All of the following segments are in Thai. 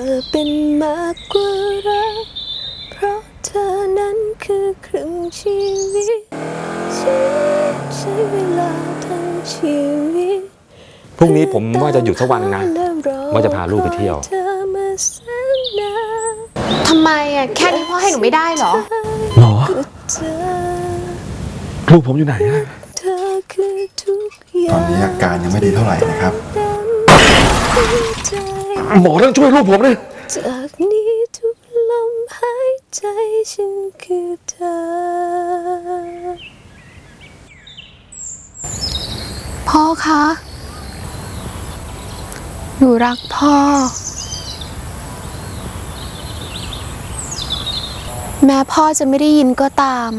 อเป็นมากกว่ารัก เพราะเธอนั้นคือครึ่งชีวิตชีวิตใช้เวลาทั้งชีวิตพรุ่งนี้ผมว่าจะหยุดสักวันนะ ว่าจะพาลูกไปเที่ยวเธอมาแสนนานทำไมอะแค่นี้พ่อให้หนูไม่ได้เหรอ หรอก็เธอลูกผมอยู่ไหนอะเธอคือทุกอย่าตองนนี้อาการยังไม่ดีเท่าไหร่นะครับ หัวใจหมอต้องช่วยลูกผมเลยจากนี้ทุกลมหายใจฉันคือเธอ พ่อคะ หนูรักพ่อ แม้พ่อจะไม่ได้ยินก็ตาม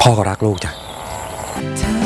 พ่อก็รักลูกจ้ะเธอ